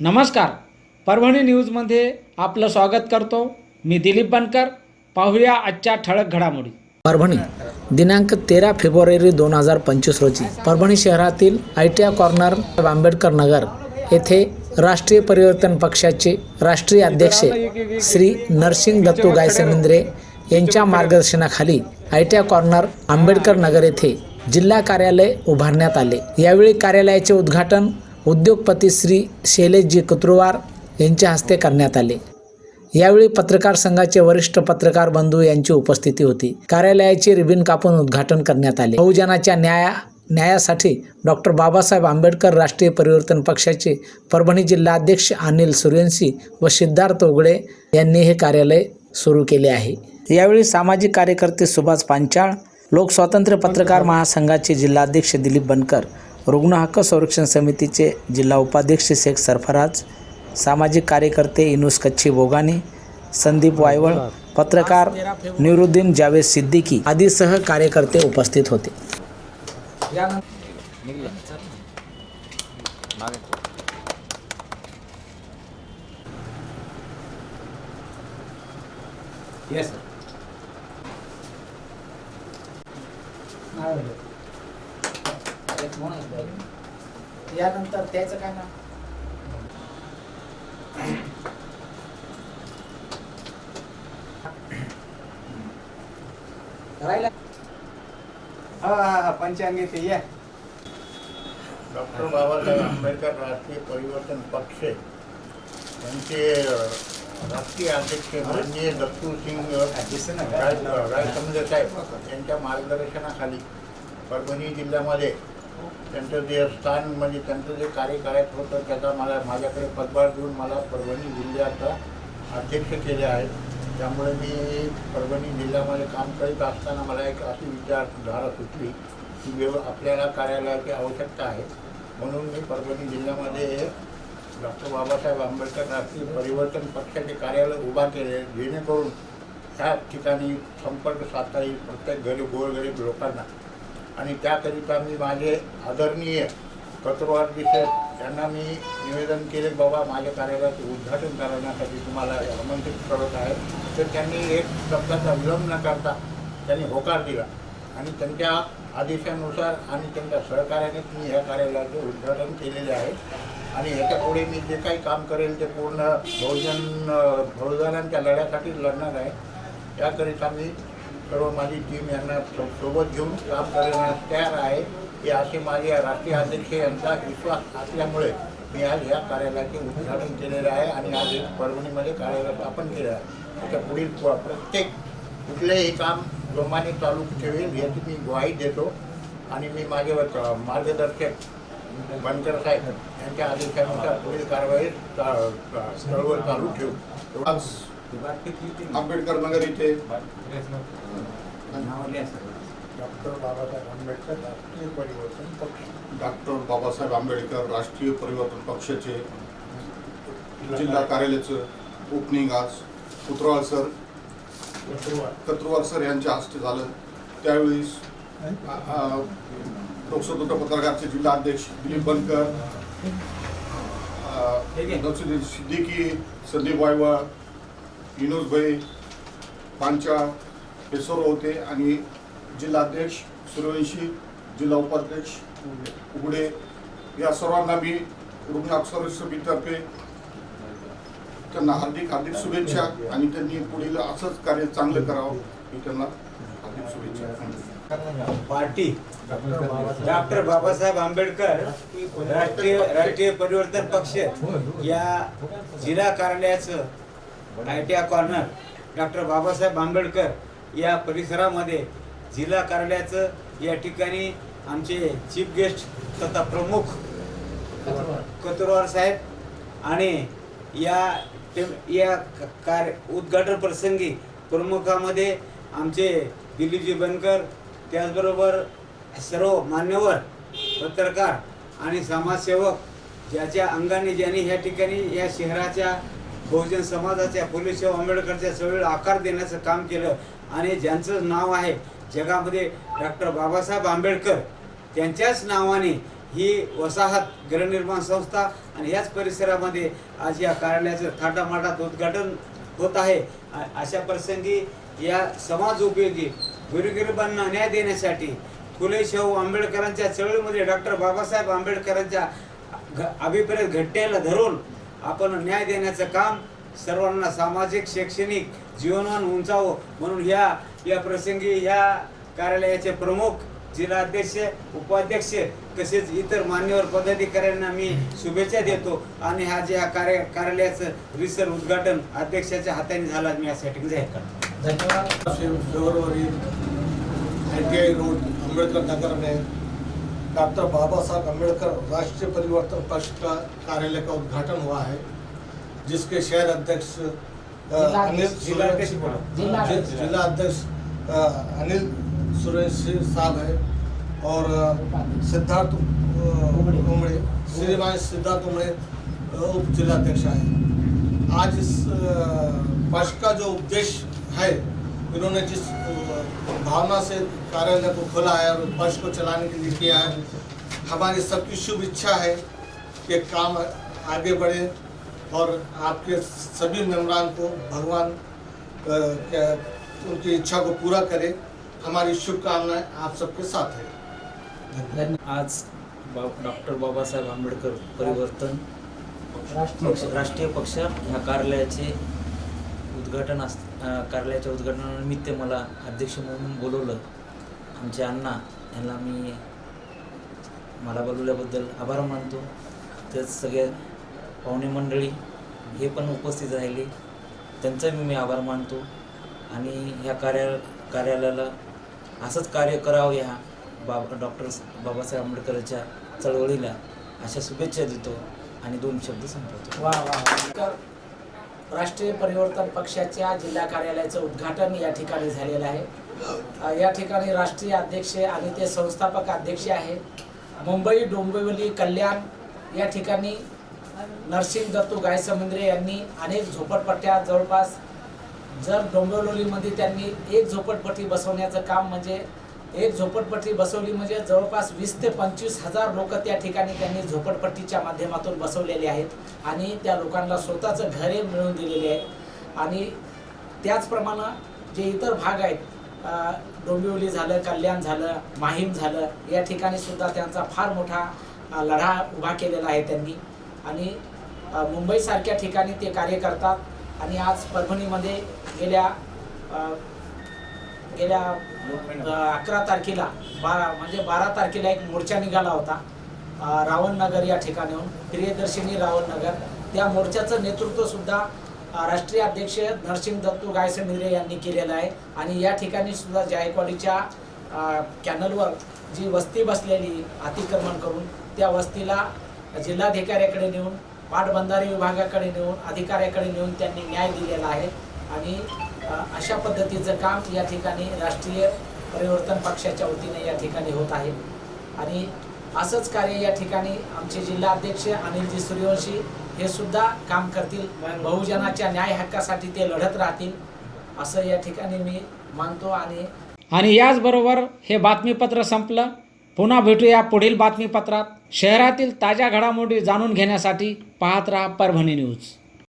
नमस्कार. परभणी न्यूजमध्ये आपलं स्वागत करतो. मी दिलीप बनकर. पाहूया आजच्या ठळक घडामोडी. परभणी दिनांक तेरा फेब्रुवारी दोन हजार पंचवीस रोजी परभणी शहरातील I T I corner Ambedkar Nagar येथे राष्ट्रीय परिवर्तन पक्षाचे राष्ट्रीय अध्यक्ष श्री नरसिंग दत्तू गायसमिंद्रे यांच्या मार्गदर्शनाखाली I T I corner Ambedkar Nagar येथे जिल्हा कार्यालय उभारण्यात आले. यावेळी कार्यालयाचे उद्घाटन उद्योगपती श्री शैलेशजी कुत्रुवार यांच्या हस्ते करण्यात आले. यावेळी पत्रकार संघाचे वरिष्ठ पत्रकार बंधू यांची उपस्थिती होती. कार्यालयाचे रिबिन कापून उद्घाटन करण्यात आले. बहुजनाच्या न्याया न्यायासाठी डॉक्टर बाबासाहेब आंबेडकर राष्ट्रीय परिवर्तन पक्षाचे परभणी जिल्हाध्यक्ष अनिल सूर्यवंशी व सिद्धार्थ उगडे यांनी हे कार्यालय सुरू केले आहे. यावेळी सामाजिक कार्यकर्ते सुभाष पांचाळ लोकस्वातंत्र्य पत्रकार महासंघाचे जिल्हाध्यक्ष दिलीप बनकर रुग्ण हक्क संरक्षण समितीचे जिल्हा उपाध्यक्ष शेख सरफराज सामाजिक कार्यकर्ते इनुस कच्छी बोगाने संदीप वायवळ पत्रकार निरुद्दीन जावेद सिद्दीकी आदीसह कार्यकर्ते उपस्थित होते. यानंतर त्याचं काय ना? हा हा हा पंचांगी ते या. डॉक्टर बाबासाहेब आंबेडकर राष्ट्रीय परिवर्तन पक्ष. यांचे अ, राष्ट्रीय अध्यक्ष माननीय दत्तू सिंग दिसतं ना. राय रायसमुद्र साहेब यांच्या मार्गदर्शनाखाली परभणी जिल्ह्यामध्ये त्यांचं जे स्थान म्हणजे त्यांचं जे कार्यकाळात होतं त्याचा मला माझ्याकडे पदभार देऊन मला परभणी जिल्ह्याचा अध्यक्ष केले आहेत. त्यामुळे मी परभणी जिल्ह्यामध्ये काम करीत असताना मला एक अशी विचारधारा सुचली की व्यव आपल्याला कार्यालयाची आवश्यकता आहे. म्हणून मी परभणी जिल्ह्यामध्ये डॉक्टर बाबासाहेब आंबेडकर राष्ट्रीय परिवर्तन पक्षाचे कार्यालय उभा केले जेणेकरून ह्या ठिकाणी संपर्क साधता येईल प्रत्येक गरीब गोरगरीब लोकांना. आणि त्याकरिता मी माझे आदरणीय कत्रुवारजी साहेब यांना मी निवेदन केले बाबा माझ्या कार्यालयाचे उद्घाटन करण्यासाठी तुम्हाला आमंत्रित करत आहे. तर त्यांनी एक शब्दाचा विलंब न करता त्यांनी होकार दिला. आणि त्यांच्या आदेशानुसार आणि त्यांच्या सहकार्याने मी ह्या कार्यालयाचे उद्घाटन केलेले आहे. आणि ह्याच्यापुढे मी जे काही काम करेल ते पूर्ण बहुजन बहुजनांच्या लढ्यासाठी लढणार आहे. त्याकरिता मी सर्व माझी टीम यांना सो- सोबत घेऊन काम करण्यास तयार आहे. हे असे माझे राष्ट्रीय अध्यक्ष यांचा विश्वास असल्यामुळे मी आज या कार्यालयाचे उद्घाटन केलेलं आहे आणि आज एक परभणीमध्ये कार्यालय स्थापन केलं आहे. त्याच्या पुढील प्रत्येक कुठलेही काम जोमाने चालू ठेवेल याची मी ग्वाही देतो. आणि मी माझे व- मार्गदर्शक बनकर साहेब यांच्या आदेशानुसार पुढील कारवाई चा- चळवळ चालू ठेवू. आज आंबेडकर नगर इथे. डॉक्टर बाबासाहेब आंबेडकर राष्ट्रीय परिवर्तन पक्ष. डॉक्टर बाबासाहेब आंबेडकर राष्ट्रीय परिवर्तन पक्षाचे जिल्हा कार्यालयाचं ओपनिंग आज. उतरवाळ सर. कत्रुवार सर यांच्या हस्ते झालं. त्यावेळी लोकसभा पत्रकारचे जिल्हा अध्यक्ष दिलीप बनकर सिद्दीकी संदीप वायवळ विनोद भाई पांचा हे सर्व होते आणि जिल्हाध्यक्ष सूर्यवंशी जिल्हा उपाध्यक्ष उघडे या सर्वांना मी रुग्णाक्षर समितीतर्फे त्यांना हार्दिक हार्दिक शुभेच्छा आणि त्यांनी पुढील असंच कार्य चांगलं करावं मी त्यांना हार्दिक शुभेच्छा. पार्टी. डॉक्टर बाबासाहेब आंबेडकर राष्ट्रीय राष्ट्रीय परिवर्तन पक्ष या जिल्हा कार्यालयाचं I T I corner doctor Babasaheb Ambedkar या परिसरामध्ये जिल्हा कार्यालयाचं या ठिकाणी आमचे चीफ गेस्ट तथा प्रमुख कतुरवार साहेब आणि या ते- या कार्य उद्घाटन प्रसंगी प्रमुखामध्ये आमचे दिलीपजी बनकर त्याचबरोबर सर्व मान्यवर पत्रकार आणि समाजसेवक ज्याच्या अंगाने ज्यांनी ह्या ठिकाणी या शहराच्या बहुजन समाजाच्या फुलेशाह आंबेडकरच्या चळवळीला आकार देण्याचं काम केलं. आणि ज्यांचं नाव आहे जगामध्ये डॉक्टर बाबासाहेब आंबेडकर त्यांच्याच नावाने ही वसाहत गृहनिर्माण संस्था आणि ह्याच परिसरामध्ये आज या कार्यालयाचं थाटामाटात उद्घाटन होत आहे. अशा प्रसंगी या समाज उपयोगी गुरुगरिबांना न्याय देण्यासाठी फुले शाहू आंबेडकरांच्या चळवळीमध्ये डॉक्टर बाबासाहेब आंबेडकरांच्या घ- अभिप्रेत घटनेला धरून आपण न्याय देण्याचं काम सर्वांना सामाजिक शैक्षणिक जीवनमान उंचावं म्हणून ह्या या प्रसंगी ह्या कार्यालयाचे प्रमुख जिल्हाध्यक्ष उपाध्यक्ष तसेच इतर मान्यवर पदाधिकाऱ्यांना मी शुभेच्छा देतो. आणि हा जे हा कार्य कार्यालयाचं रिसर उद्घाटन अध्यक्षाच्या हाताने झाला मी यासाठी जाहीर करतो. धन्यवाद. February I T I road Ambedkar Nagar doctor Baba Saheb Ambedkar राष्ट्रीय परिवर्तन पक्ष का कार्यालय का उद्घाटन हुआ है जिसके शहर अध्यक्ष अनिल जिला अध्यक्ष अनिल सुरेश साहब है और सिद्धार्थ उमड़े। श्रीमान सिद्धार्थ उमड़े उप जिलाध्यक्ष हैं आज इस पक्ष का जो उद्देश्य है इन्होंने जिस भावना से कार्यालय को खोला है और पक्ष को चलाने के लिए किया है हमारी सबकी शुभ इच्छा है कि काम आगे बढ़े और आपके सभी मेम्बरान को भगवान उनकी इच्छा को पूरा करे। हमारी शुभकामनाएं आप सबके साथ है। आज डॉक्टर बाबासाहेब आंबेडकर परिवर्तन राष्ट्रीय पक्ष। राष्ट्रीय पक्ष ह्या कार्यालयाचे उद्घाटन अस कार्यालयाच्या उद्घाटनानिमित्त मला अध्यक्ष म्हणून बोलवलं. आमचे अण्णा यांना मी मला बोलवल्याबद्दल आभार मानतो. तेच सगळ्या पाहुणे मंडळी हे पण उपस्थित राहिले. त्यांचाही मी आभार मानतो. आणि ह्या कार्या कार्यालयाला असंच कार्य करावं ह्या बाबा डॉक्टर बाबासाहेब आंबेडकरच्या चळवळीला अशा शुभेच्छा देतो आणि दोन शब्द संपवतो. वा वा. राष्ट्रीय परिवर्तन पक्षाच्या जिल्हा कार्यालयाचं उद्घाटन या ठिकाणी झालेलं आहे. या ठिकाणी राष्ट्रीय अध्यक्ष आणि ते संस्थापक अध्यक्ष आहेत मुंबई डोंबिवली कल्याण या ठिकाणी नरसिंह दत्तू गायसमुंद्रे यांनी अनेक झोपडपट्ट्या जवळपास जर डोंबिवलीमध्ये त्यांनी एक झोपडपट्टी बसवण्याचं काम म्हणजे एक झोपडपट्टी बसवली म्हणजे जवळपास वीस ते पंचवीस हजार लोक त्या ठिकाणी त्यांनी झोपडपट्टीच्या माध्यमातून बसवलेले आहेत आणि त्या लोकांना स्वतःचं घरे मिळवून दिलेले आहेत. आणि त्याचप्रमाणे जे इतर भाग आहेत डोंबिवली झालं कल्याण झालं माहीम झालं या ठिकाणी सुद्धा त्यांचा फार मोठा लढा उभा केलेला आहे त्यांनी. आणि मुंबईसारख्या ठिकाणी ते कार्य करतात. आणि आज परभणीमध्ये गेल्या गेल्या अकरा तारखेला बारा म्हणजे बारा तारखेला एक मोर्चा निघाला होता. रावणनगर या ठिकाणाहून प्रियदर्शिनी रावणनगर त्या मोर्चाचं नेतृत्व सुद्धा राष्ट्रीय अध्यक्ष नरसिंह दत्तू गायसमिरे यांनी केलेलं आहे. आणि या ठिकाणी सुद्धा जायकवाडीच्या कॅनलवर जी वस्ती बसलेली अतिक्रमण करून त्या वस्तीला जिल्हाधिकाऱ्याकडे नेऊन पाटबंधारे विभागाकडे नेऊन अधिकाऱ्याकडे नेऊन त्यांनी न्याय दिलेला आहे. आणि अशा पद्धतीचं काम या ठिकाणी राष्ट्रीय परिवर्तन पक्षाच्या वतीने या ठिकाणी होत आहे. आणि असंच कार्य या ठिकाणी आमचे जिल्हा अध्यक्ष अनिलजी सूर्यवंशी हे सुद्धा काम करतील. बहुजनाच्या न्याय हक्कासाठी ते लढत राहतील असं या ठिकाणी मी मानतो. आणि आणि याचबरोबर हे बातमीपत्र संपलं. पुन्हा भेटूया पुढील बातमीपत्रात. शहरातील ताज्या घडामोडी जाणून घेण्यासाठी पाहत राहा परभणी न्यूज.